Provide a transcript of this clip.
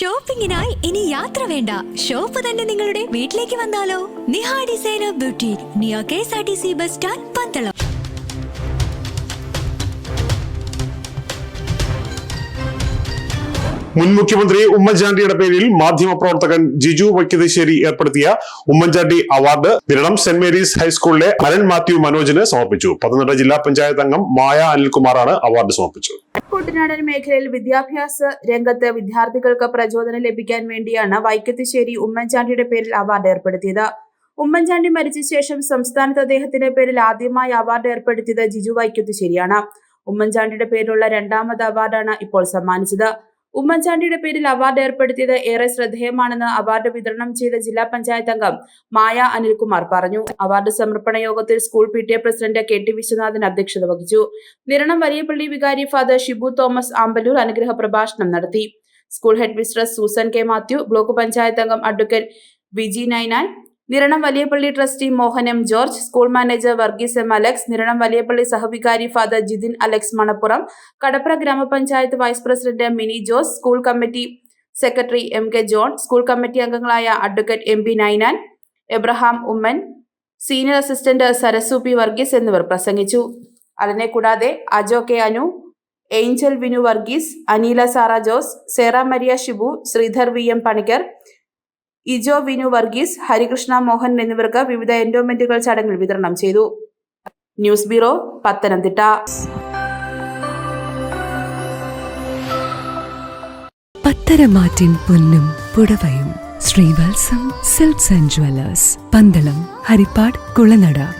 ഷോപ്പിംഗിനായി ഇനി യാത്ര വേണ്ട. ഷോപ്പ് തന്നെ നിങ്ങളുടെ വീട്ടിലേക്ക് വന്നാലോ? Niha designer beauty Neo K S R T C bus stand Pandalam. മുൻ മുഖ്യമന്ത്രി ഉമ്മൻചാണ്ടിയുടെ പേരിൽ മാധ്യമപ്രവർത്തകൻ ജിജു വൈക്കതശ്ശേരി ഏർപ്പെടുത്തിയ ഉമ്മൻചാണ്ടി അവാർഡ് വിരണം സെന്റ് മേരീസ് ഹൈസ്കൂളിലെ അരൺ മാത്യു മനോജിന് സമർപ്പിച്ചു. പത്തനംതിട്ട ജില്ലാ പഞ്ചായത്ത് അംഗം മായ അനിൽകുമാറാണ് അവാർഡ് സമർപ്പിച്ചത്. കുട്ടനാടൻ മേഖലയിൽ വിദ്യാഭ്യാസ രംഗത്ത് വിദ്യാർത്ഥികൾക്ക് പ്രചോദനം ലഭിക്കാൻ വേണ്ടിയാണ് വൈക്കത്തിശ്ശേരി ഉമ്മൻചാണ്ടിയുടെ പേരിൽ അവാർഡ് ഏർപ്പെടുത്തിയത്. ഉമ്മൻചാണ്ടി മരിച്ച ശേഷം സംസ്ഥാനത്ത് അദ്ദേഹത്തിന്റെ പേരിൽ ആദ്യമായി അവാർഡ് ഏർപ്പെടുത്തിയത് ജിജു വൈക്കത്തിശ്ശേരിയാണ്. ഉമ്മൻചാണ്ടിയുടെ പേരിലുള്ള രണ്ടാമത് അവാർഡാണ് ഇപ്പോൾ സമ്മാനിച്ചത്. ഉമ്മൻചാണ്ടിയുടെ പേരിൽ അവാർഡ് ഏർപ്പെടുത്തിയത് ഏറെ ശ്രദ്ധേയമാണെന്ന് അവാർഡ് വിതരണം ചെയ്ത ജില്ലാ പഞ്ചായത്ത് അംഗം മായ അനിൽകുമാർ പറഞ്ഞു. അവാർഡ് സമർപ്പണ യോഗത്തിൽ school P T A president K T Viswanathan അധ്യക്ഷത വഹിച്ചു. നിരണം വലിയപള്ളി വികാരി ഫാദർ ഷിബു തോമസ് ആമ്പലൂർ അനുഗ്രഹ പ്രഭാഷണം നടത്തി. School headmistress Susan K Mathew block panchayat അംഗം advocate Viji Ninan Niranam Valiyapally trustee Mohan M George school manager Varghese M Alex Niranam Valiyapally സഹവികാരി father Jithin Alex Manappuram Kadapra ഗ്രാമപഞ്ചായത്ത് vice president Mini Jose school committee secretary M K John school committee അംഗങ്ങളായ advocate M P Ninan Abraham Oommen senior assistant Sarasu P Varghese എന്നിവർ പ്രസംഗിച്ചു. അതിനെ കൂടാതെ Ajo K Anu Angel Vinu Varghese Aneela Sara Jose Sera Maria Shibu Sridhar V M Panicker Ijo Vinu Varghese Harikrishna Mohan എന്നിവർക്ക് വിവിധ എൻഡോമെന്റുകൾ ചടങ്ങിൽ വിതരണം ചെയ്തു. News bureau Pathanamthitta. പത്തരമാറ്റിൻ പൊന്നും പുടവയും Sreevalsam silks and jewellers Pandalam Haripad Kulanada.